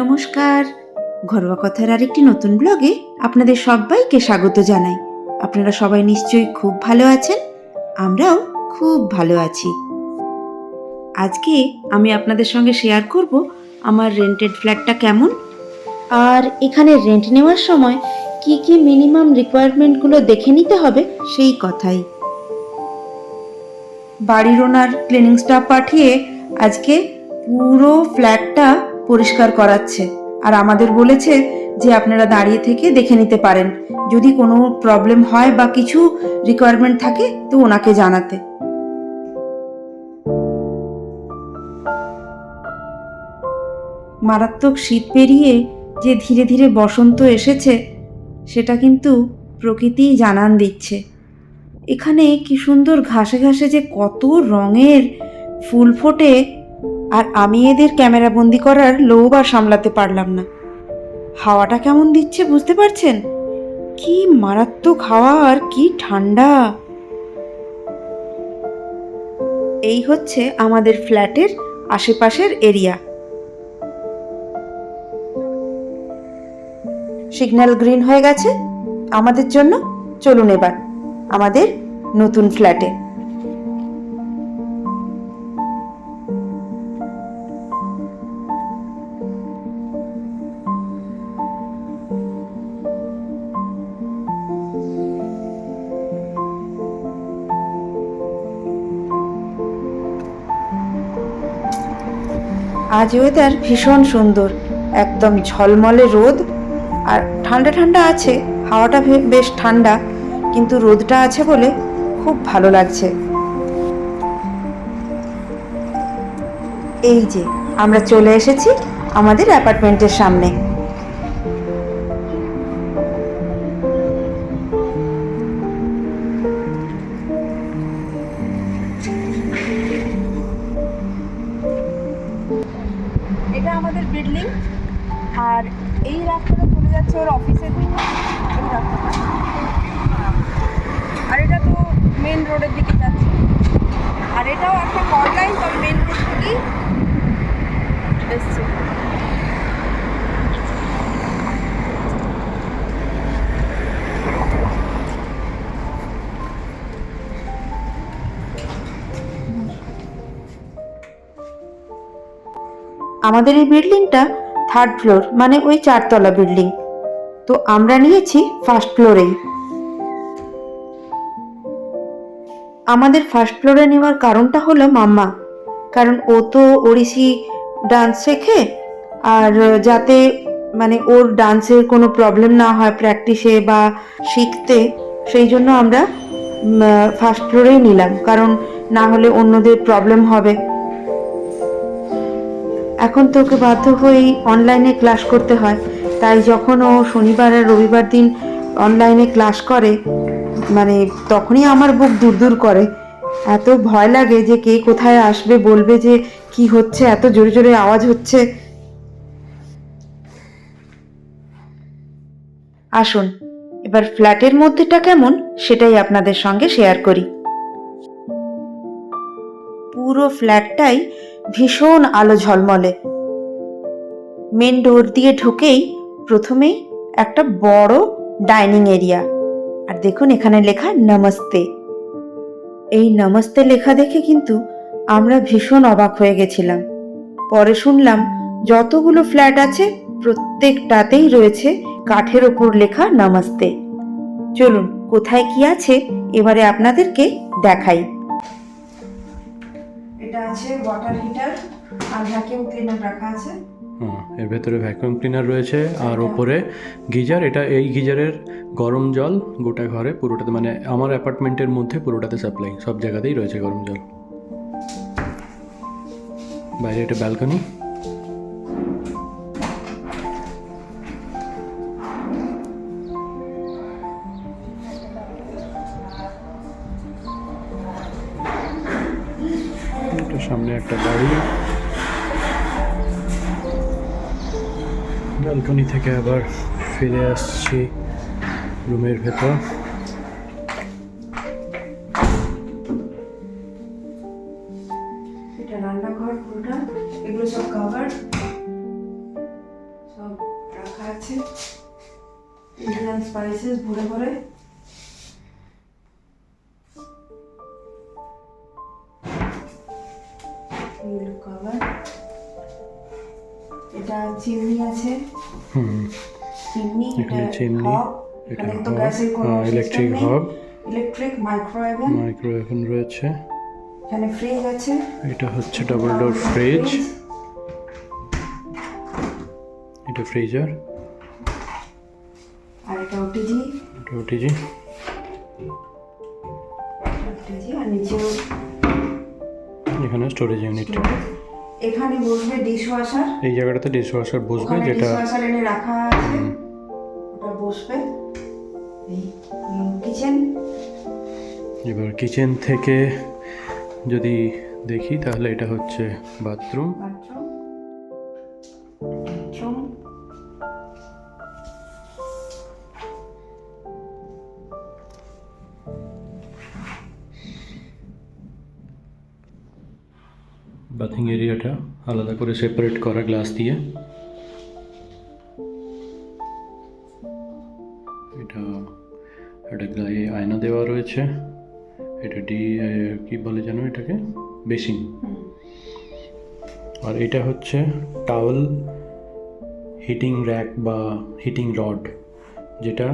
নমস্কার। ঘরোয়া কথার আরেকটি নতুন ব্লগে আপনাদের সবাইকে স্বাগত জানাই। আপনারা সবাই নিশ্চয়ই খুব ভালো আছেন, আমরাও খুব ভালো আছি। আজকে আমি আপনাদের সঙ্গে শেয়ার করব আমার রেন্টেড ফ্ল্যাটটা কেমন আর এখানে রেন্ট নেওয়ার সময় কি কি মিনিমাম রিকোয়ারমেন্টগুলো দেখে নিতে হবে সেই কথাই। বাড়ির ওনার ক্লিনিং স্টাফ পাঠিয়ে আজকে পুরো ফ্ল্যাটটা পরিষ্কার করাচ্ছে। আর আমাদের বলেছে যে আপনারা দাঁড়িয়ে থেকে দেখে নিতে পারেন। যদি কোনো প্রবলেম হয় বা কিছু রিকোয়ারমেন্ট থাকে, তো ওনাকে জানাতে। মারাত্মক শীত পেরিয়ে যে ধীরে ধীরে বসন্ত এসেছে, সেটা কিন্তু প্রকৃতিই জানান দিচ্ছে। এখানে কি সুন্দর ঘাসে ঘাসে যে কত রঙের ফুল ফোটে আর আমি এদের ক্যামেরা বন্দি করার লোভ আর সামলাতে পারলাম না। হাওয়াটা কেমন দিচ্ছে বুঝতে পারছেন? কি মারাত্মক হাওয়া আর কি ঠান্ডা। এই হচ্ছে আমাদের ফ্ল্যাটের আশেপাশের এরিয়া। সিগন্যাল গ্রিন হয়ে গেছে। আমাদের জন্য চলুন এবার আমাদের নতুন ফ্ল্যাটে। আজ ওয়েদার ভীষণ সুন্দর, একদম ঝলমলে রোদ, আর ঠান্ডা ঠান্ডা আছে, হাওয়াটা বেশ ঠান্ডা, কিন্তু রোদটা আছে বলে খুব ভালো লাগছে। এই যে, আমরা চলে এসেছি আমাদের অ্যাপার্টমেন্টের সামনে। আমাদের এই বিল্ডিংটা থার্ড ফ্লোর মানে ওই চারতলা বিল্ডিং তো আমরা নিয়েছি ফার্স্ট ফ্লোরেই আমাদের ফার্স্ট ফ্লোরে নেওয়ার কারণটা হলো মাম্মা। কারণ ও তো ওড়িশি ডান্স শেখে, আর যাতে মানে ওর ডান্সের কোনো প্রবলেম না হয় প্র্যাকটিসে বা শিখতে, সেই জন্য আমরা ফার্স্ট ফ্লোরেই নিলাম। কারণ না হলে অন্যদের প্রবলেম হবে। এখন তো ওকে বাধ্য হয়েই অনলাইনে ক্লাস করতে হয়। তাই যখন ও শনিবার আর রবিবার দিন অনলাইনে ক্লাস করে মানে তখনই আমার বুক দূর দূর করে। এত ভয় লাগে যে কে কোথায় আসবে, বলবে যে কি হচ্ছে, এত জোরে জোরে আওয়াজ হচ্ছে। আসুন, এবার ফ্ল্যাটের মধ্যেটা কেমন সেটাই আপনাদের সঙ্গে শেয়ার করি। পুরো ফ্ল্যাটটাই ভীষণ আলো ঝলমলে। মেন ডোর দিয়ে ঢুকেই প্রথমেই একটা বড় ডাইনিং এরিয়া। আর দেখুন, এখানে লেখা নমস্তে। এই নমস্তে লেখা দেখে কিন্তু আমরা ভীষণ অবাক হয়ে গেছিলাম। পরে শুনলাম, যতগুলো ফ্ল্যাট আছে, প্রত্যেকটাতেই রয়েছে কাঠের ওপর লেখা নমস্তে। চলুন, কোথায় কি আছে, এবারে আপনাদেরকে দেখাই। এটা আছে ওয়াটার হিটার আর ভ্যাকিউম ক্লিনার রাখা আছে। হুম, এর ভেতরে ভ্যাকুয়াম ক্লিনার রয়েছে আর ওপরে গিজার এটা এই গিজারের গরম জল গোটা ঘরে পুরোটাতে মানে আমার অ্যাপার্টমেন্টের মধ্যে পুরোটাতে সাপ্লাই সব জায়গাতেই রয়েছে গরম জল। বাইরে একটা ব্যালকনি থেকে আবার ফিরে আসছি রুমের ভেতর। চিমনি, এটা। ইলেকট্রিক মাইক্রো ওভেন মাইক্রো এখন রয়েছে এখানে ফ্রিজ আছে এটা হচ্ছে ডাবল ডোর ফ্রিজ এটা ফ্রিজার আর এটা ওটিজি এটা ওটিজি ওটিজি আর নিচেও এখানে স্টোরেজ ইউনিট এখানে বসবে ডিশ ওয়াশার এই জায়গাটাতে ডিশ ওয়াশার বসবে যেটা ডিশ ওয়াশার এনে রাখা আছে। বসবে। এই কিচেন এবার কিচেন থেকে যদি দেখি তাহলে এটা হচ্ছে বাথরুম বাথরুম বাথরুম বাথিং এরিয়াটা আলাদা করে সেপারেট করা গ্লাস দিয়ে। দেওয়া রয়েছে। এটা ডি কি বলে যেন এটাকে? বেসিন। আর এটা হচ্ছে টাওয়েল হিটিং র্যাক বা হিটিং রড যেটা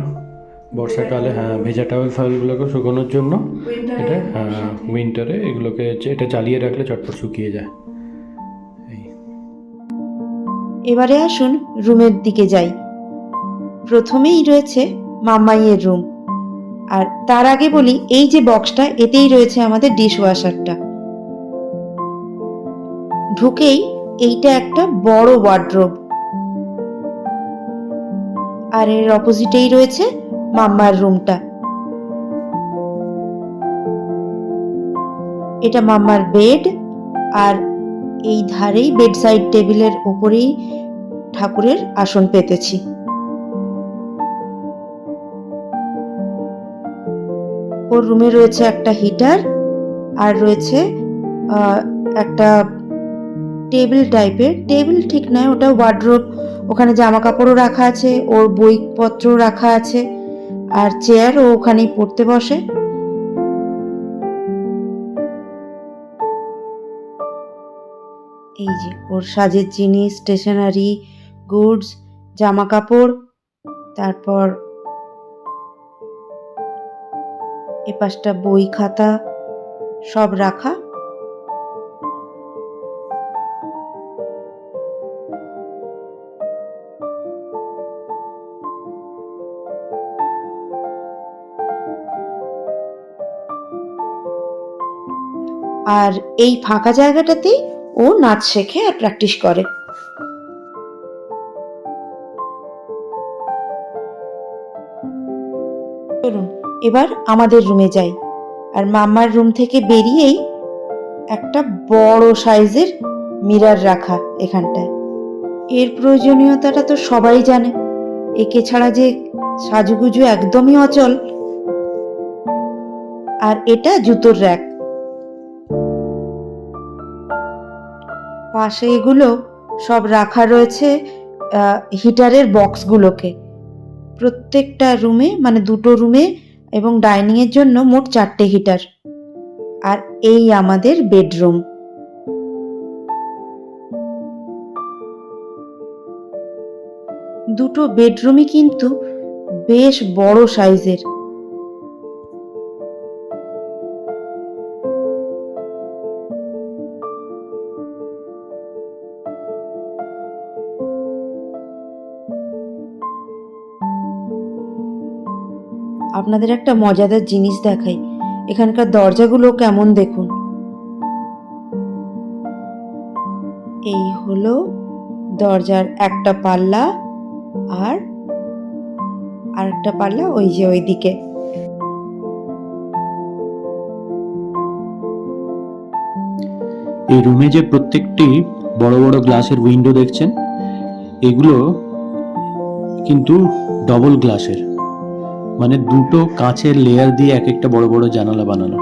বর্ষাকালে হ্যাঁ ভেজা টাওয়েল ফাওয়েলগুলোকে শুকানোর জন্য এটা হ্যাঁ উইন্টারে এগুলোকে এটা চালিয়ে রাখলে চটপট শুকিয়ে যায়। এবারে আসুন রুমের দিকে যাই। প্রথমেই রয়েছে মামাইয়ের রুম। আর তার আগে বলি, এই যে বক্সটা এতেই রয়েছে আমাদের ডিশ ওয়াশারটা ঢুকেই এইটা একটা বড় ওয়ার্ড্রোব আর এর অপোজিটেই রয়েছে মাম্মার রুমটা এটা মাম্মার বেড আর এই ধারেই বেড সাইড টেবিলের ওপরেই ঠাকুরের আসন পেতেছি। ওর রুমে রয়েছে একটা হিটার আর রয়েছে একটা টেবিল টাইপের টেবিল ঠিক নয়, ওটা ওয়ার্ড্রোব ওখানে জামা কাপড়ও রাখা আছে, ওর বইপত্র রাখা আছে, আর চেয়ার ও ওখানেই পড়তে বসে। এই যে, ওর সাজের জিনিস স্টেশনারি গুডস জামা কাপড় তারপর এ পাশটা বই খাতা, সব রাখা। আর এই ফাঁকা জায়গাটাতেই ও নাচ শেখে আর প্র্যাকটিস করে। এবার আমাদের রুমে যাই। আর মাম্মার রুম থেকে বেরিয়েই একটা বড় সাইজের মিরার রাখা এখানটায়। এর প্রয়োজনীয়তাটা তো সবাই জানে। একে ছাড়া যে সাজুগুজু একদমই অচল। আর এটা জুতোর র্যাক পাশে এগুলো সব রাখা রয়েছে হিটারের বক্সগুলোকে প্রত্যেকটা রুমে মানে দুটো রুমে এবং ডাইনিংয়ের জন্য মোট চারটে হিটার। আর এই আমাদের বেডরুম। দুটো বেডরুমই কিন্তু বেশ বড় সাইজের। আপনাদের একটা মজাদার জিনিস দেখাই। এখানকার দরজাগুলো কেমন দেখুন? এই হলো দরজার একটা পাল্লা আর আরেকটা পাল্লা ওই যে ওইদিকে। এই রুমে যে প্রত্যেকটি বড় বড় গ্লাসের উইন্ডো দেখছেন, এগুলো কিন্তু ডবল গ্লাসের। মানে দুটো কাঁচের লেয়ার দিয়ে এক একটা বড় বড় জানালা বানানো।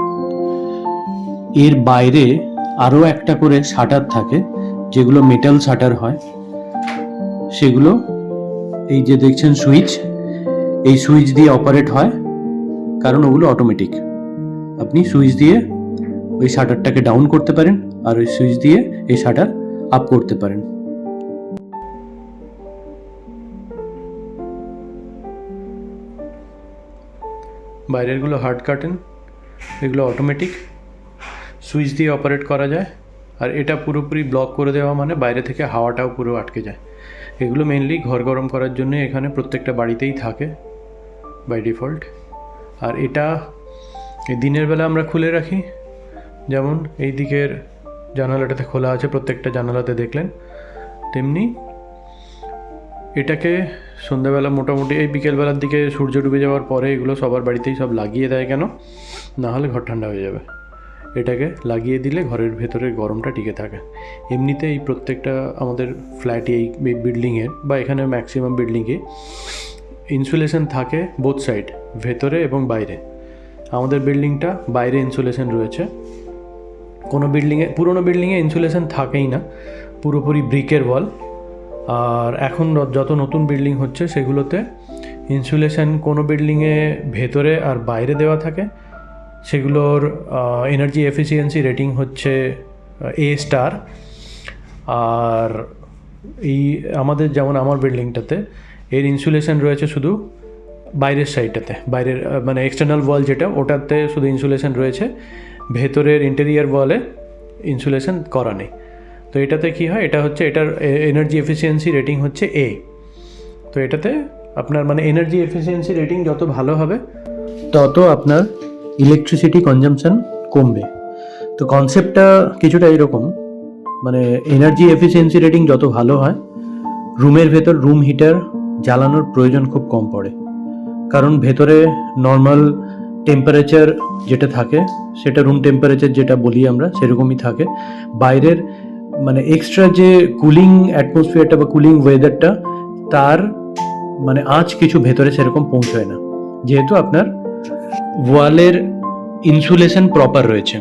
এর বাইরে আরও একটা করে শাটার থাকে, যেগুলো মেটাল শাটার হয়। সেগুলো এই যে দেখছেন সুইচ, এই সুইচ দিয়ে অপারেট হয়, কারণ ওগুলো অটোমেটিক আপনি সুইচ দিয়ে ওই শাটারটাকে ডাউন করতে পারেন আর ওই সুইচ দিয়ে এই শাটার আপ করতে পারেন। বাইরেরগুলো হার্ড কার্টেন এগুলো অটোমেটিক সুইচ দিয়ে অপারেট করা যায়, আর এটা পুরোপুরি ব্লক করে দেওয়া মানে বাইরে থেকে হাওয়াটাও পুরো আটকে যায়। এগুলো মেনলি ঘর গরম করার জন্য এখানে প্রত্যেকটা বাড়িতেই থাকে বাই ডিফল্ট আর এটা দিনের বেলা আমরা খুলে রাখি। যেমন এই দিকের জানালাটাতে খোলা আছে, প্রত্যেকটা জানালাতে দেখলেন। তেমনি এটাকে সন্ধ্যাবেলা মোটামুটি এই বিকেলবেলার দিকে সূর্য ডুবে যাওয়ার পরে এগুলো সবার বাড়িতেই সব লাগিয়ে দেয় কেন? না হলে ঘর ঠান্ডা হয়ে যাবে। এটাকে লাগিয়ে দিলে ঘরের ভেতরে গরমটা টিকে থাকে। এমনিতে এই প্রত্যেকটা আমাদের ফ্ল্যাটে এই বিল্ডিংয়ের বা এখানে ম্যাক্সিমাম বিল্ডিংয়ে ইনসুলেশন থাকে বোথ সাইড ভেতরে এবং বাইরে। আমাদের বিল্ডিংটা বাইরে ইনসুলেশন রয়েছে। কোনো বিল্ডিংয়ে পুরোনো বিল্ডিংয়ে ইনসুলেশন থাকেই না। পুরোপুরি ব্রিকের ওয়াল আর এখন যত নতুন বিল্ডিং হচ্ছে, সেগুলোতে ইনসুলেশন কোনো বিল্ডিংয়ে ভেতরে আর বাইরে দেওয়া থাকে। সেগুলোর এনার্জি এফিসিয়েন্সি রেটিং হচ্ছে এ স্টার আর এই আমাদের যেমন আমার বিল্ডিংটাতে এর ইনসুলেশন রয়েছে শুধু বাইরের সাইডটাতে বাইরের মানে এক্সটার্নাল ওয়াল যেটা, ওটাতে শুধু ইনসুলেশন রয়েছে। ভেতরের ইন্টেরিয়ার ওয়ালে ইনসুলেশন করা নেই। তো এটাতে কি হয়? এটা হচ্ছে, এটার এনার্জি এফিসিয়েন্সি রেটিং হচ্ছে এ তো এটাতে আপনার মানে এনার্জি এফিসিয়েন্সি রেটিং যত ভালো হবে, তত আপনার ইলেকট্রিসিটি কনজামশন কমবে। তো কনসেপ্টটা কিছুটা এরকম মানে এনার্জি এফিসিয়েন্সি রেটিং যত ভালো হয়, রুমের ভেতর রুম হিটার জ্বালানোর প্রয়োজন খুব কম পড়ে। কারণ ভেতরে নর্মাল টেম্পারেচার যেটা থাকে, সেটা রুম টেম্পারেচার যেটা বলি আমরা, সেরকমই থাকে। বাইরের মানে এক্সট্রা যে কুলিং অ্যাটমসফিয়ারটা বা কুলিং ওয়েদারটা তার মানে আঁচ কিছু ভেতরে সেরকম পৌঁছয় না। যেহেতু আপনার ওয়ালের ইনসুলেশন প্রপার রয়েছে।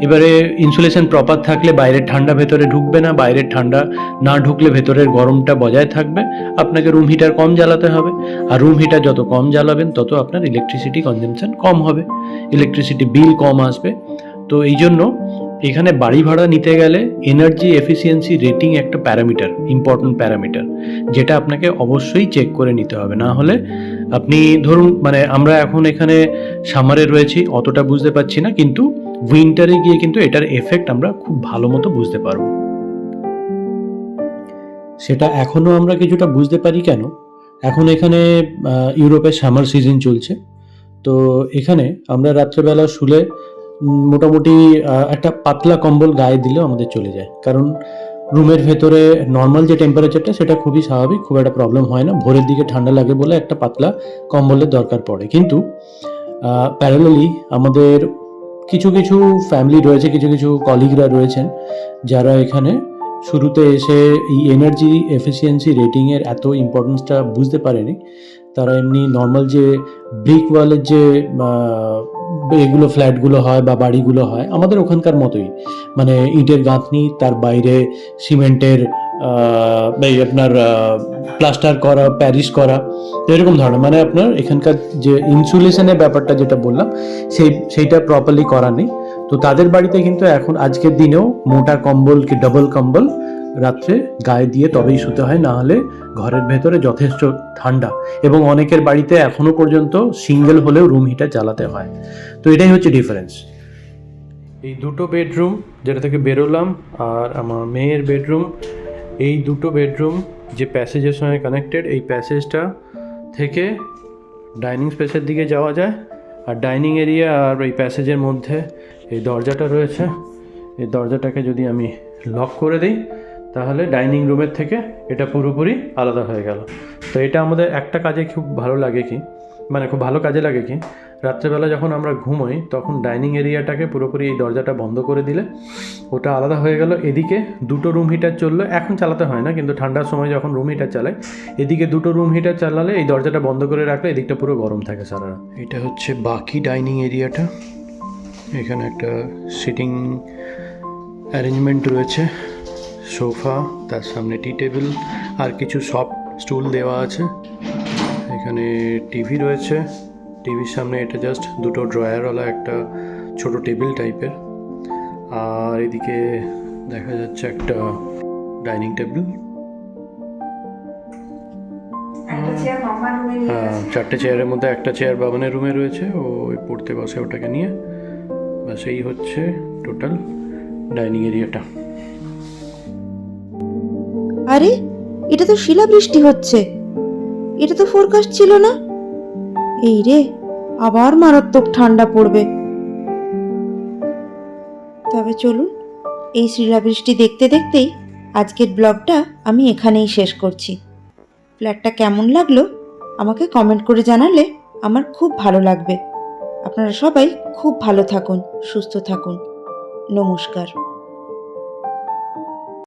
এবারে ইনসুলেশন প্রপার থাকলে বাইরের ঠান্ডা ভেতরে ঢুকবে না, বাইরের ঠান্ডা না ঢুকলে ভেতরের গরমটা বজায় থাকবে। আপনাকে রুম হিটার কম জ্বালাতে হবে, আর রুম হিটার যত কম জ্বালাবেন, তত আপনার ইলেকট্রিসিটি কনজামশন কম হবে। ইলেকট্রিসিটি বিল কম আসবে। তো এই জন্য এখানে বাড়ি ভাড়া নিতে গেলে এনার্জি এফিসিয়েন্সি রেটিং একটা প্যারামিটার ইম্পর্টেন্ট প্যারামিটার যেটা আপনাকে অবশ্যই চেক করে নিতে হবে। না হলে আপনি ধরুন মানে আমরা এখন এখানে সামারে রয়েছি অতটা বুঝতে পারছি না কিন্তু উইন্টারে গিয়ে কিন্তু এটার এফেক্ট আমরা খুব ভালো মতো বুঝতে পারব। সেটা এখনও আমরা কিছুটা বুঝতে পারি কেন? এখন এখানে আহ, ইউরোপের সামার সিজন চলছে। তো এখানে আমরা রাত্রেবেলা শুলে মোটামুটি একটা পাতলা কম্বল গায়ে দিলেও আমাদের চলে যায়। কারণ রুমের ভেতরে নর্মাল যে টেম্পারেচারটা সেটা খুবই স্বাভাবিক, খুব একটা প্রবলেম হয় না। ভোরের দিকে ঠান্ডা লাগে বলে একটা পাতলা কম্বলের দরকার পড়ে। কিন্তু প্যারালালি আমাদের কিছু কিছু ফ্যামিলি রয়েছে, কিছু কিছু কলিগরা রয়েছেন, যারা এখানে শুরুতে এসে এই এনার্জি এফিসিয়েন্সি রেটিংয়ের এত ইম্পর্টেন্সটা বুঝতে পারেনি। তারা এমনি নর্মাল যে ব্রিক ওয়ালের যে এগুলো ফ্ল্যাটগুলো হয় বা বাড়িগুলো হয়, আমাদের ওখানকার মতোই। মানে ইটের গাঁথনি, তার বাইরে সিমেন্টের এই আপনার প্লাস্টার করা প্যারিস করা, এরকম ধরনের। মানে আপনার এখানকার যে ইনসুলেশনের ব্যাপারটা যেটা বললাম, সেই, সেইটা প্রপারলি করা নেই। তো তাদের বাড়িতে কিন্তু এখন আজকের দিনেও মোটা কম্বল কি ডাবল কম্বল রাত্রে গায়ে দিয়ে তবেই শুতে হয়, না হলে ঘরের ভেতরে যথেষ্ট ঠান্ডা এবং অনেকের বাড়িতে এখনও পর্যন্ত সিঙ্গেল হলেও রুম হিটার চালাতে হয়। তো এটাই হচ্ছে ডিফারেন্স এই দুটো বেডরুম যেটা থেকে বেরোলাম আর আমার মেয়ের বেডরুম এই দুটো বেডরুম যে প্যাসেজের সঙ্গে কানেক্টেড এই প্যাসেজটা থেকে ডাইনিং স্পেসের দিকে যাওয়া যায় আর ডাইনিং এরিয়া আর এই প্যাসেজের মধ্যে এই দরজাটা রয়েছে। এই দরজাটাকে যদি আমি লক করে দিই তাহলে ডাইনিং রুমের থেকে এটা পুরোপুরি আলাদা হয়ে গেল। তো এটা আমাদের একটা কাজে খুব ভালো লাগে কি মানে খুব ভালো কাজে লাগে কি, রাত্রেবেলা যখন আমরা ঘুমোই, তখন ডাইনিং এরিয়াটাকে পুরোপুরি এই দরজাটা বন্ধ করে দিলে ওটা আলাদা হয়ে গেল। এদিকে দুটো রুম হিটার চলল, এখন চালাতে হয় না, কিন্তু ঠান্ডার সময় যখন রুম হিটার চালায় এদিকে দুটো রুম হিটার চালালে এই দরজাটা বন্ধ করে রাখলে এদিকটা পুরো গরম থাকে সারা। এটা হচ্ছে বাকি ডাইনিং এরিয়াটা। এখানে একটা সিটিং অ্যারেঞ্জমেন্ট রয়েছে। সোফা তার সামনে টি টেবিল আর কিছু সফট স্টুল দেওয়া আছে। এখানে টিভি রয়েছে। টিভির সামনে এটা জাস্ট দুটো ড্রয়ারওয়ালা একটা ছোট টেবিল টাইপের আর এদিকে দেখা যাচ্ছে একটা ডাইনিং টেবিল হ্যাঁ চারটে চেয়ারের মধ্যে একটা চেয়ার বাবানের রুমে রয়েছে। ও ওই পড়তে বসে ওটাকে নিয়ে। ব্যাস এই হচ্ছে টোটাল ডাইনিং এরিয়াটা আরে, এটা তো শিলাবৃষ্টি হচ্ছে। এটা তো ফোরকাস্ট ছিল না। এই রে, আবার মারাত্মক ঠান্ডা পড়বে। তবে চলুন, এই শিলাবৃষ্টি দেখতে দেখতেই আজকের ব্লগটা আমি এখানেই শেষ করছি। ফ্ল্যাটটা কেমন লাগল আমাকে কমেন্ট করে জানালে আমার খুব ভালো লাগবে। আপনারা সবাই খুব ভালো থাকুন, সুস্থ থাকুন। নমস্কার।